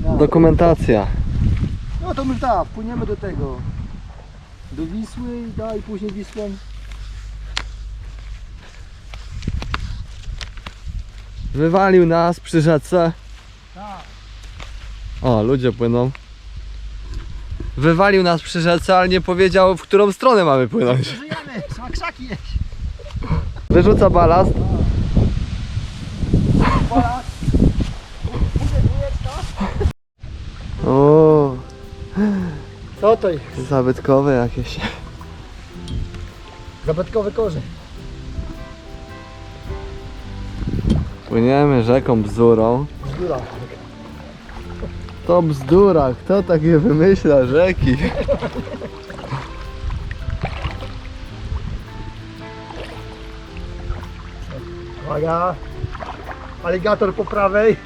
dokumentacja. No to my tak, płyniemy do tego. Do Wisły i da i później Wisłą. Wywalił nas przy rzece. Tak. O, ludzie płyną. Wywalił nas przy rzece, ale nie powiedział, w którą stronę mamy płynąć. Żyjemy, trzeba krzaki jeść. Wyrzuca balast. O, Co to jest? zabytkowe jakieś. Zabytkowy korzeń. Płyniemy rzeką bzdurą. Bzdura. To bzdura, kto takie wymyśla rzeki? Uwaga. Aligator po prawej.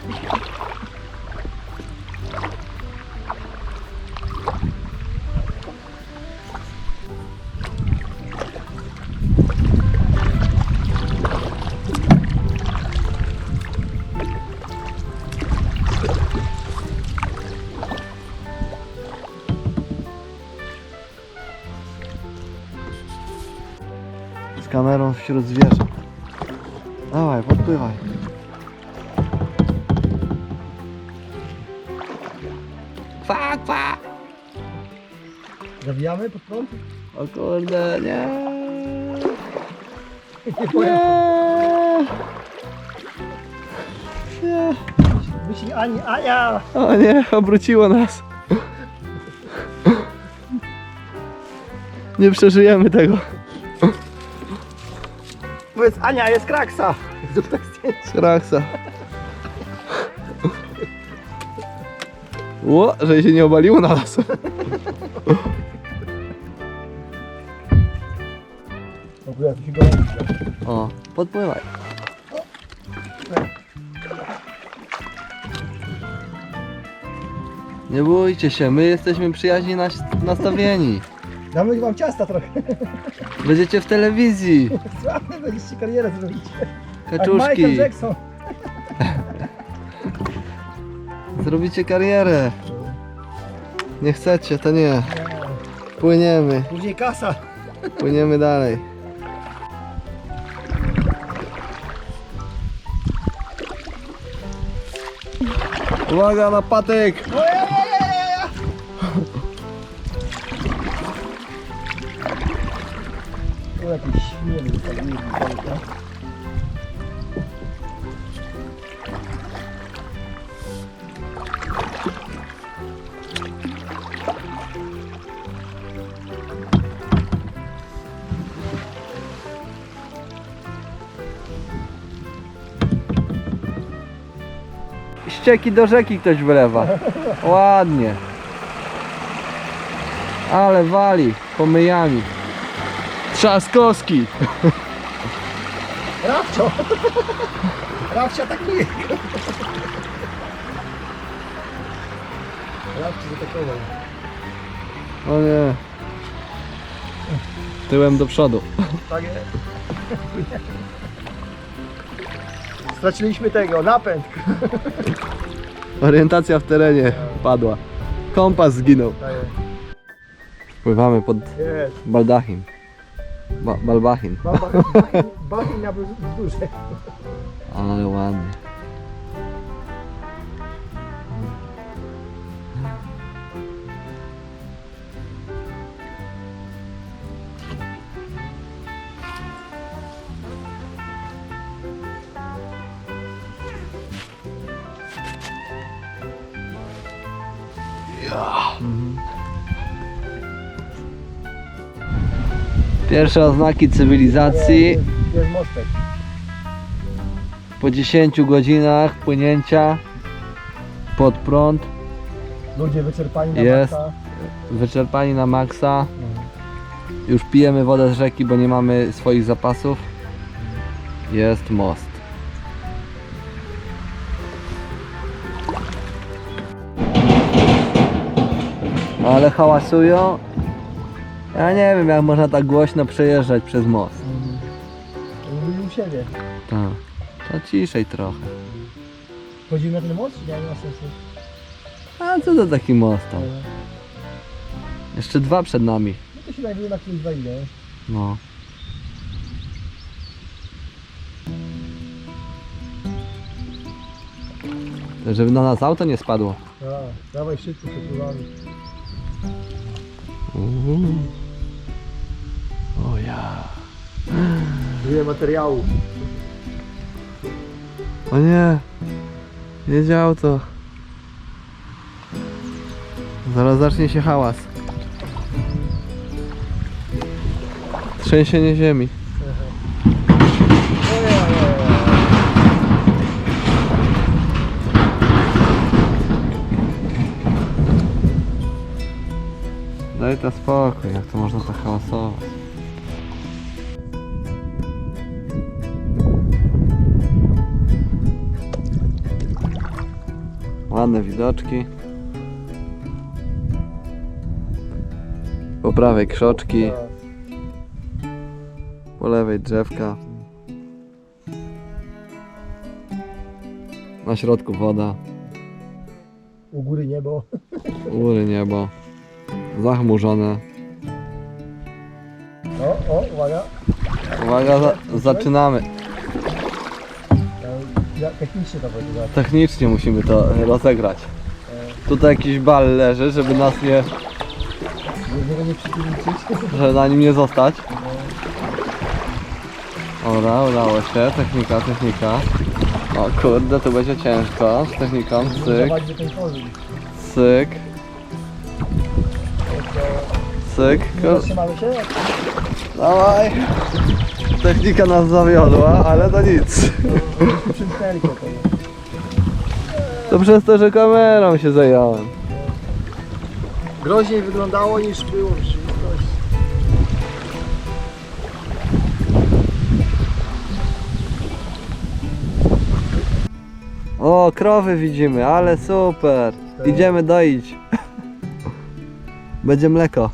Nie. Myśli Ani, Ania! O nie, obróciło nas. Nie przeżyjemy tego. Powiedz Ania, jest kraksa! Zrób tak zdjęcie. Kraksa. Ło, że się nie obaliło na nas. W ogóle to się gołębi. O, podpływaj. Nie bójcie się, my jesteśmy przyjaźnie nas- nastawieni. Damy wam ciasta trochę. Będziecie w telewizji. Sławny będziecie karierę zrobić. Jak Kaczuszki. Michael Jackson. Zrobicie karierę. Nie chcecie, to nie. Płyniemy, Później kasa. płyniemy dalej. Uwaga na patyk! Ścieki do rzeki ktoś wylewa. Ładnie. Ale wali pomyjami. Trzaskowski. Rafcio! Rafcio atakuje! Rafcio zaatakował. O nie. Tyłem do przodu. Tak jest. Straciliśmy tego, napęd. Orientacja w terenie padła. Kompas zginął. Tak jest. Pływamy pod Jest. baldachim. Ba bachin na wzgórze. Ale ładnie. Pierwsze oznaki cywilizacji. Jest, jest mostek. Po 10 godzinach płynięcia pod prąd, Ludzie wyczerpani na Jest. maksa. wyczerpani na maksa. Już pijemy wodę z rzeki, bo nie mamy swoich zapasów. Jest most. Ale hałasują. Ja nie wiem jak można tak głośno przejeżdżać przez most. Mówili u siebie. Tak. To ciszej trochę. Chodzimy na ten most? Nie, nie ma sensu. A co to taki most tam? Jeszcze dwa przed nami. No to się nagle na którymś wejdzie. No. Żeby na nas auto nie spadło. A, dawaj szybko przepływamy. O ja. Wiele materiału. O nie. Jedzie auto. Zaraz zacznie się hałas. Trzęsienie ziemi. Daj to spokój, jak to można tak hałasować. Ładne widoczki. Po prawej krzoczki, po lewej drzewka. Na środku woda, U góry niebo. u góry niebo. Zachmurzone. O, o, uwaga. Uwaga, za zaczynamy. Technicznie to będzie. Technicznie musimy to rozegrać. Tutaj jakiś bal leży, żeby nas nie, żeby na nim nie zostać. Dobra, udało się. Technika, technika. O kurde, tu będzie ciężko. Z techniką, cyk, cyk, cyk. Dawaj. Technika nas zawiodła, ale to nic. To przez to, że kamerą się zająłem. Groźniej wyglądało niż było w rzeczywistości. O, krowy widzimy, ale super. Idziemy doić. Będzie mleko.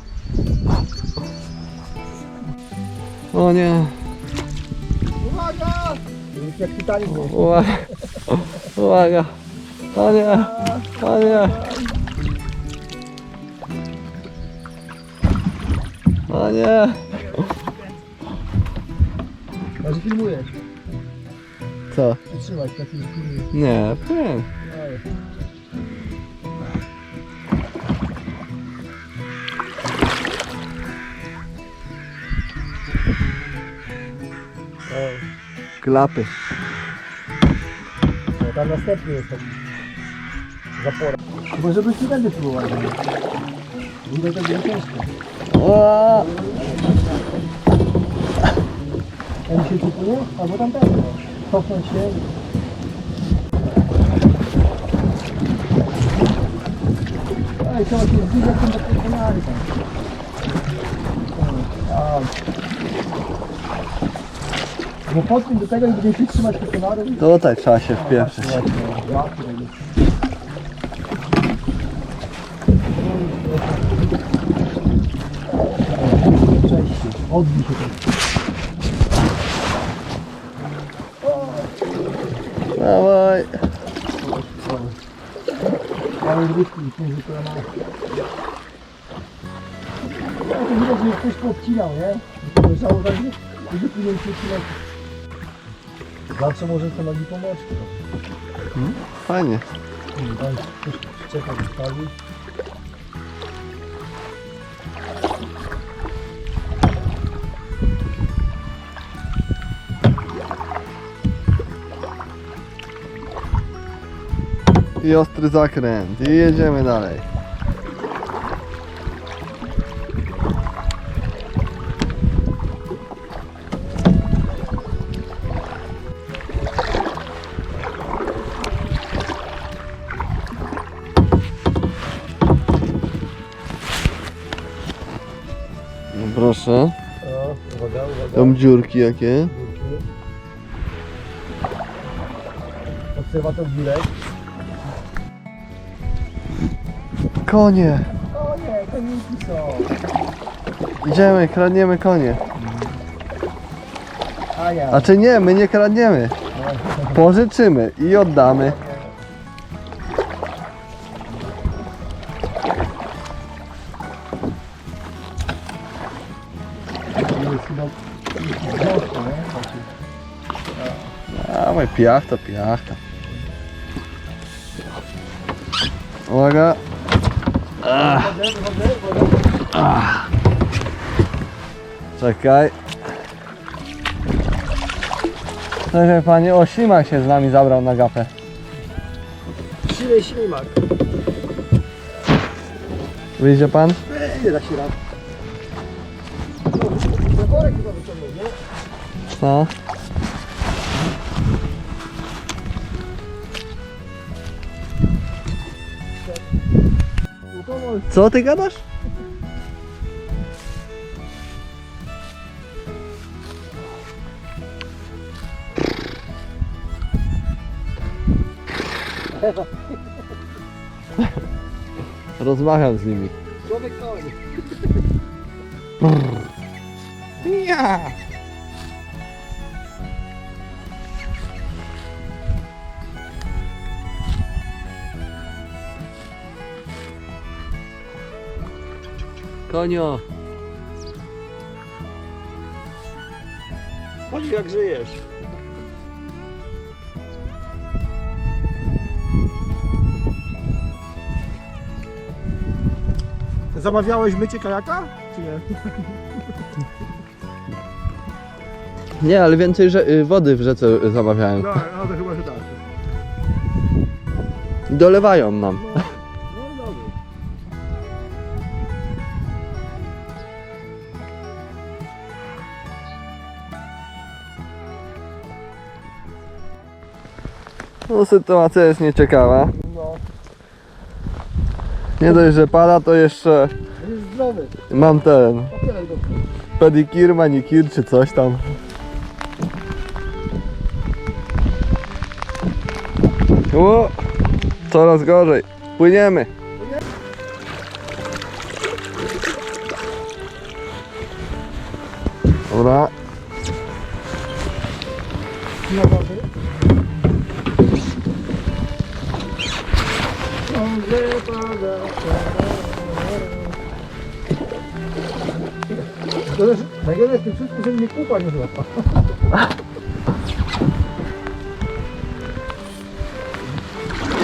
O nie. Jak Titanic był. Uwaga. Uwaga. O nie. O nie. O nie. Może filmujesz. Co? Przytrzymać taki. Nie, płyn. Klapy. No, tam następny jest taki zapora. Chyba żebyś nie będę próbował. Widać to będzie ciężko. O! Tam się kupuje? Albo tam też. Cofnąć się. Ej, trzeba się zbliżać tym do konary tam. A. Bo pod tym do tego i będziemy się trzymać te konary. Tutaj trzeba się wpieprzyć. Cześć. Odbij się tam. Dawaj. Małe rybki, między kolanami. No to widać, że ktoś poobcinał, nie? Tak, że wypłynął się kilek. Zawsze może te nogi pomóc. Fajnie. Ktoś przyczepa wystawi. I ostry zakręt. I jedziemy dalej. No proszę, O, uwaga, uwaga. tam dziurki jakie. Górek. Konie! O nie, koniki są. Idziemy, kradniemy konie. A czy nie, my nie kradniemy. Pożyczymy i oddamy. Piachta, piachta. Uwaga. Wodę. Czekaj. Czekaj panie, o ślimak się z nami zabrał na gapę. Silej ślimak. Wyjdzie pan? Nie da się rad. No, worek chyba wyciągnął, nie? No. Co ty gadasz? Rozmawiam z nimi. Człowiek koń. Ja. Konio, Chodź jak żyjesz. Zamawiałeś mycie kajaka? Czy nie? Nie, ale więcej że, y, wody w rzece zamawiałem. No, no to chyba, że tak. Dolewają nam. No No sytuacja jest nieciekawa. No, Nie dość, że pada, to jeszcze jest zdrowy. mam ten pedikir, manikir czy coś tam. O, coraz gorzej. Płyniemy. Dobra, No. Najgorzej jest w tym wszystkim, że mnie kupa nie złapa.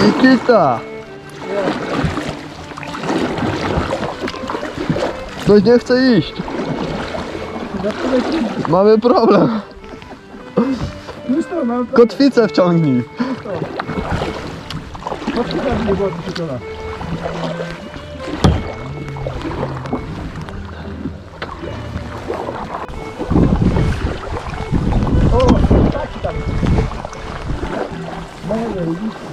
i kita. Ktoś nie chce iść. Mamy problem. Już to mam. Kotwicę wciągnij. Kotwica nie była przyczyna. O, taki tam. Małe widzisz?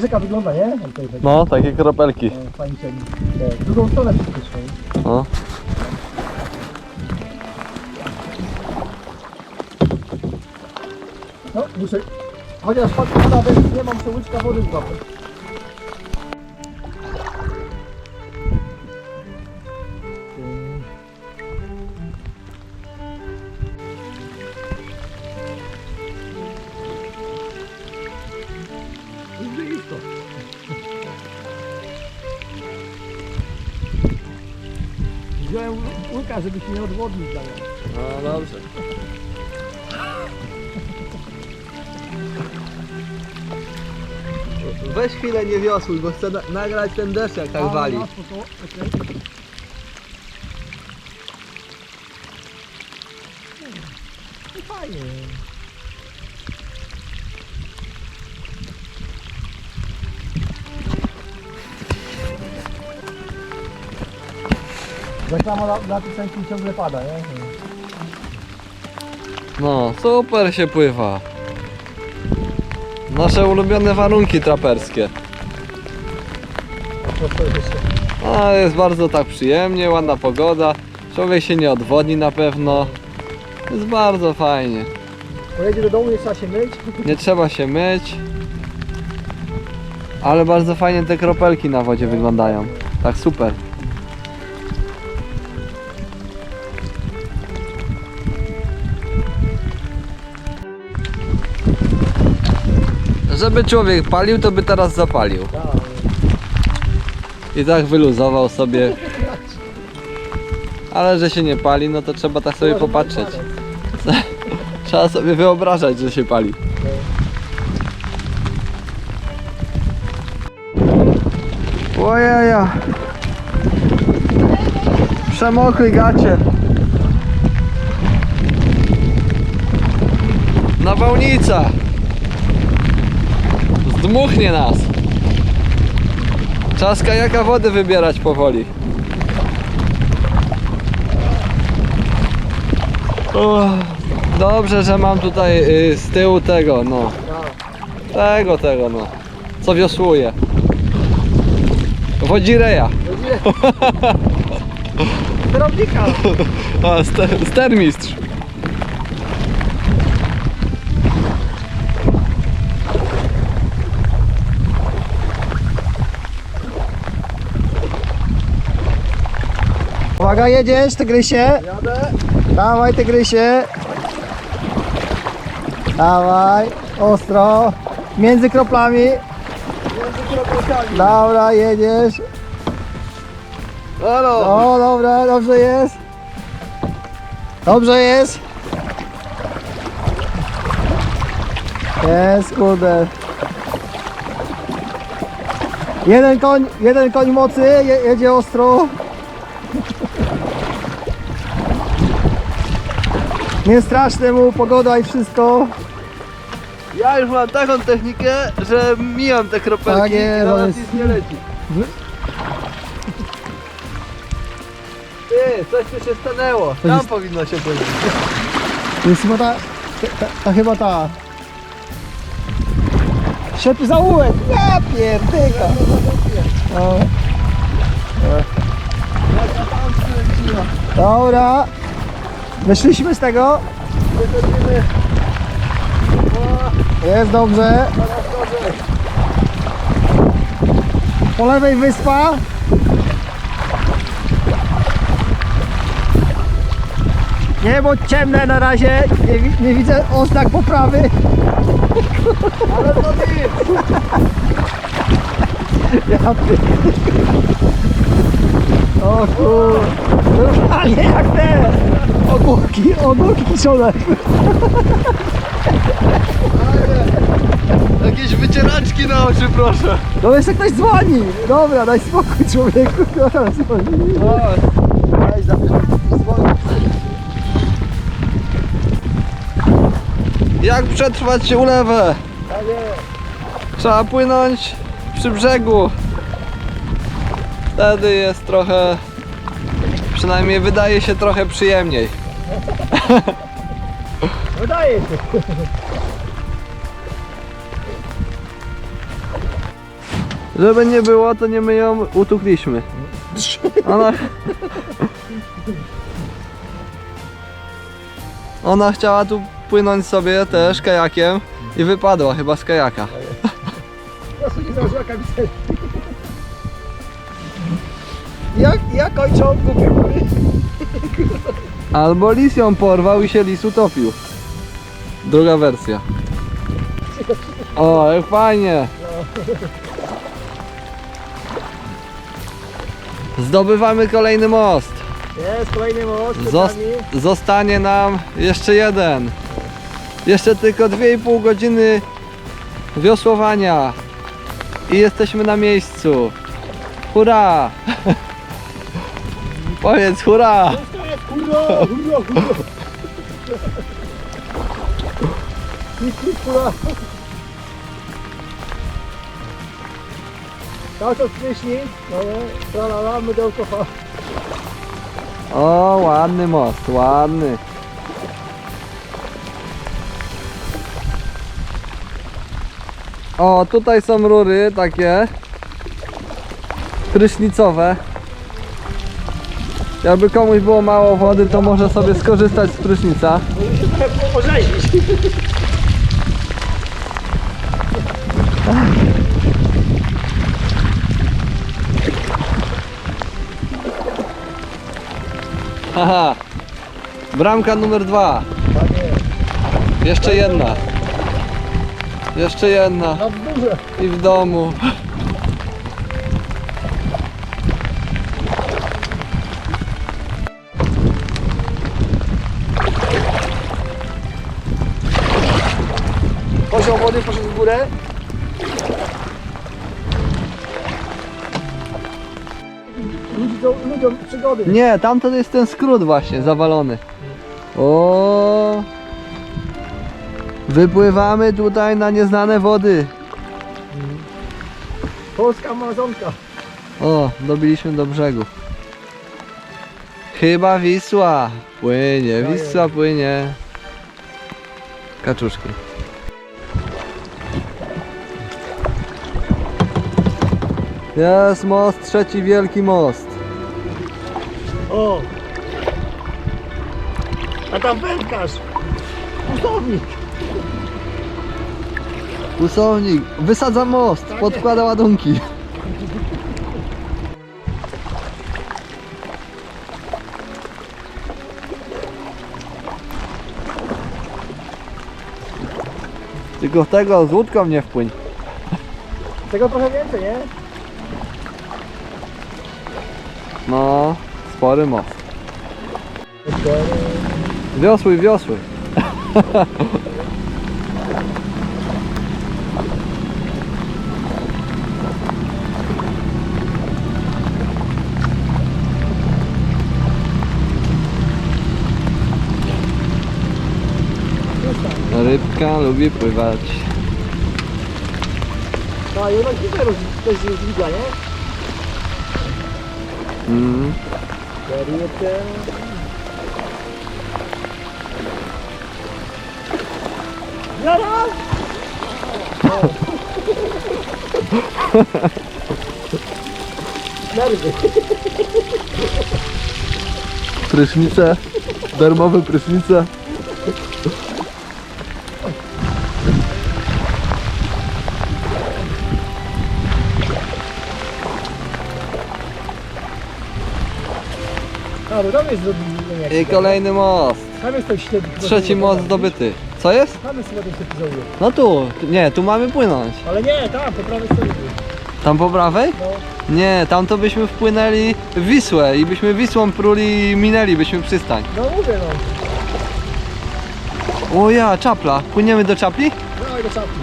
Rzeka wygląda, nie? No, takie kropelki. E, Pani się e, w drugą stronę przyspieszaj. No. No, muszę. Chociaż patrz, nawet nie mam sobie łyczka wody w głowie. Łyka, żeby się nie odwodnić dalej. No dobrze. Weź chwilę nie wiosłuj, bo chcę na- nagrać ten deszcz jak tak wali. no, spoko, okej. Na, na tym sęku ciągle pada, nie? No, super się pływa. Nasze ulubione warunki traperskie. A jest bardzo tak przyjemnie, ładna pogoda. Człowiek się nie odwodni na pewno. Jest bardzo fajnie. Pojedzie do domu, nie trzeba się myć. Nie trzeba się myć. Ale bardzo fajnie te kropelki na wodzie wyglądają. Tak super. Żeby człowiek palił, to by teraz zapalił. I tak wyluzował sobie. Ale że się nie pali, no to trzeba tak sobie popatrzeć. Trzeba sobie wyobrażać, że się pali. Ojeja. Przemokli gacie. Nawałnica. Zdmuchnie nas. Z kajaka wody wybierać powoli. Dobrze, że mam tutaj y, z tyłu tego, no. Tego, tego, no. Co wiosłuje. Wodzireja. Sterownika. A, ster, stermistrz. Uwaga, jedziesz, tygrysie. Jadę. Dawaj, tygrysie. Dawaj, ostro. Między kroplami. Między kroplami. Dobra, jedziesz. Halo. O, dobra, dobrze jest. Dobrze jest. Jest, kurde. Jeden koń, jeden koń mocy, je, jedzie ostro. Nie straszne mu pogoda i wszystko. Ja już mam taką technikę, że mijam te kropelki Tak jest, i on nawet jest- nic nie leci. Ty, coś tu się stanęło. Tam jest- powinno się powiedzieć. To jest chyba ta, ta, ta chyba ta. Ślepy zaułek! Ja pierdyka! O. Dobra. Wyszliśmy z tego. Jest dobrze. Po lewej wyspa. Niebo ciemne na razie, nie, nie widzę oznak poprawy. Ale to nic. Ja ty. O kur... Normalnie jak te ogórki, ogórki kiszone. Jakieś wycieraczki na oczy proszę. No jeszcze ktoś dzwoni. Dobra, daj spokój człowieku, dzwoni. Daj, zabierz dzwoni. Jak przetrwać ulewę? Trzeba płynąć przy brzegu. Wtedy jest trochę, przynajmniej wydaje się trochę przyjemniej. Wydaje się. Żeby nie było, to nie my ją utukliśmy. Ona... Ona chciała tu płynąć sobie też kajakiem i wypadła chyba z kajaka. Ja sobie nie założyła kamizelki. Jak, ja głupie góry. Albo lis ją porwał i się lis utopił. Druga wersja. O, jak fajnie. Zdobywamy kolejny most. Jest kolejny most. przed Zos nami. zostanie nam jeszcze jeden. Jeszcze tylko 2,5 godziny wiosłowania. I jesteśmy na miejscu. Hurra! Powiedz hurra! Hurra, hurra, hurra. Hurra. Cały czas myśli, no nie, tra la la, mydełko fa. O, ładny most, ładny. O, tutaj są rury takie prysznicowe. Jakby komuś było mało wody, to może sobie skorzystać z prysznica. Orzeźwić. Haha. Bramka numer dwa. Jeszcze jedna. Jeszcze jedna. I w domu. Poziom wody poszedł w górę. Ludziom, ludziom przygody. Nie, tamto jest ten skrót właśnie, zawalony. O. Wypływamy tutaj na nieznane wody. Polska Amazonka. O, dobiliśmy do brzegu. Chyba Wisła. Płynie. Wisła płynie. Kaczuszki. Jest most, trzeci wielki most. O! A tam wędkarz. Pustownik. Pusownik, wysadza most, Tak podkłada ładunki. Tylko tego z łódką nie wpłyń. Tego trochę więcej, nie? No, spory most. Wiosłuj, wiosłuj. Rybka lubi pływać. A jednak widzę, roz- ktoś rozwidla, nie? Mm. Jara! Nerwy. Prysznice, darmowe prysznice. A, bo tam jest zrobienie. I kolejny most. Tam jest ten. Trzeci most zdobyty. Co jest? Tam jest chyba ten No tu, nie, tu mamy płynąć. Ale nie, tam, po prawej stronie. Tam po prawej? No. Nie, tam to byśmy wpłynęli w Wisłę i byśmy Wisłą pruli i minęlibyśmy przystań. No mówię no. O ja, czapla. Płyniemy do czapli? Dawaj do czapki.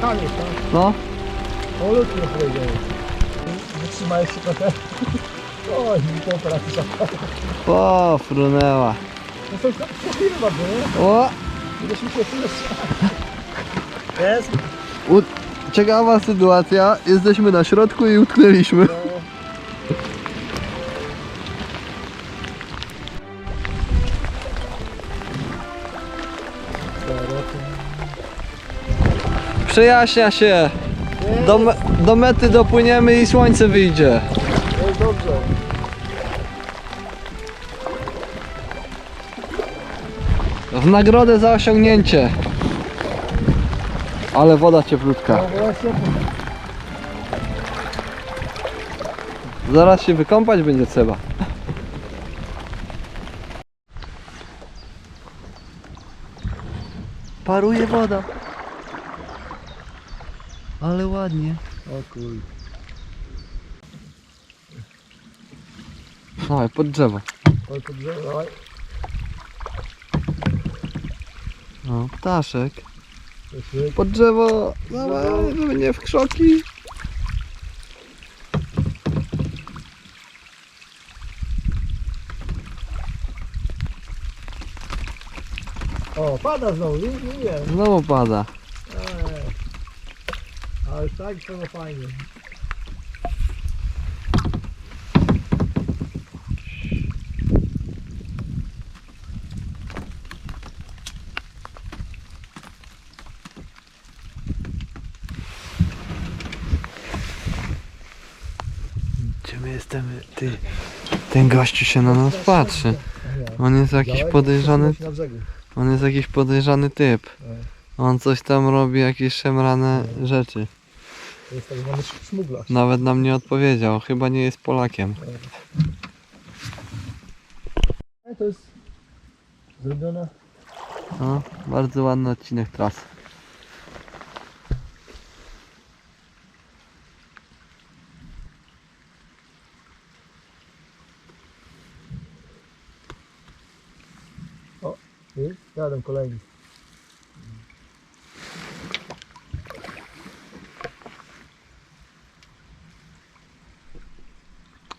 Tam jest, tam. No. O, ludki nie powiedział. Wytrzymałeś się trochę. Oj, po operacji czapka. O, frunęła. No to to chwilę bardzo, nie? O, Będziemy się chwilę Jest? u... ciekawa sytuacja. Jesteśmy na środku i utknęliśmy. No. Przejaśnia się. Do, me do mety dopłyniemy i słońce wyjdzie. W nagrodę za osiągnięcie. Ale woda cieplutka. Zaraz się wykąpać będzie trzeba. Paruje woda. Ale ładnie. O kuj. Dawaj, pod drzewo. Oj, to drzewo, dawaj. No, ptaszek. Jest, Pod drzewo. Dawaj, żeby nie w krzoki. O, pada znowu, nie, nie, nie. Znowu pada. Eee. Ale tak to fajnie. Gdzie my jesteśmy? Ty. Ten gościu się na nas patrzy. On jest jakiś podejrzany, on jest jakiś podejrzany typ. On coś tam robi, jakieś szemrane rzeczy. To jest tak zwany szmuglarz. Nawet nam nie odpowiedział, chyba nie jest Polakiem. To jest zrobione. No, bardzo ładny odcinek trasy. Ty? Jadę kolejny.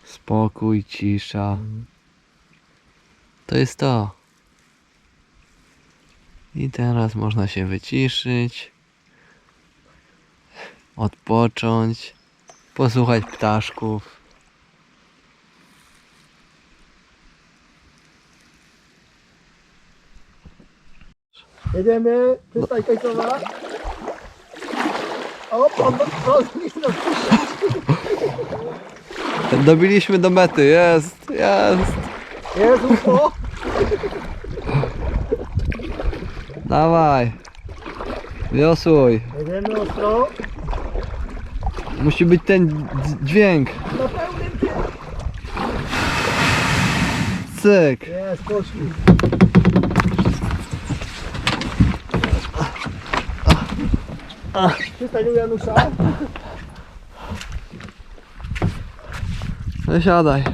Spokój, cisza. To jest to. I teraz można się wyciszyć, odpocząć, posłuchać ptaszków. Jedziemy, przystaj końcowa. O, nie nas Dobiliśmy do mety, jest, jest. Jest UFO. Dawaj. Wiosłuj. Jedziemy ostro. Musi być ten dź- dźwięk. Na pełnym. Cyk. Jest, poszli. Przystań u Janusza. Wysiadaj.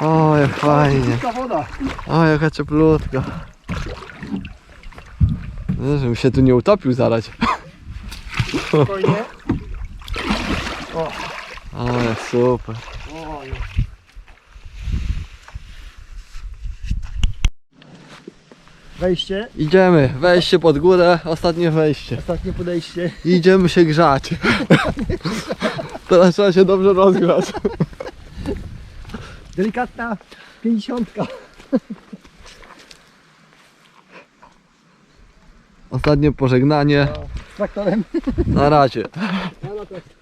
O, jak fajnie. Woda. O, jaka cieplutka. Nie, żebym się tu nie utopił zaraz. Spokojnie. O, jak super. O, Wejście. Idziemy, wejście pod górę, ostatnie wejście. Ostatnie podejście. Idziemy się grzać. Teraz trzeba się dobrze rozgrzać. Delikatna pięćdziesiątka. Ostatnie pożegnanie. Z traktorem. Na razie. Na to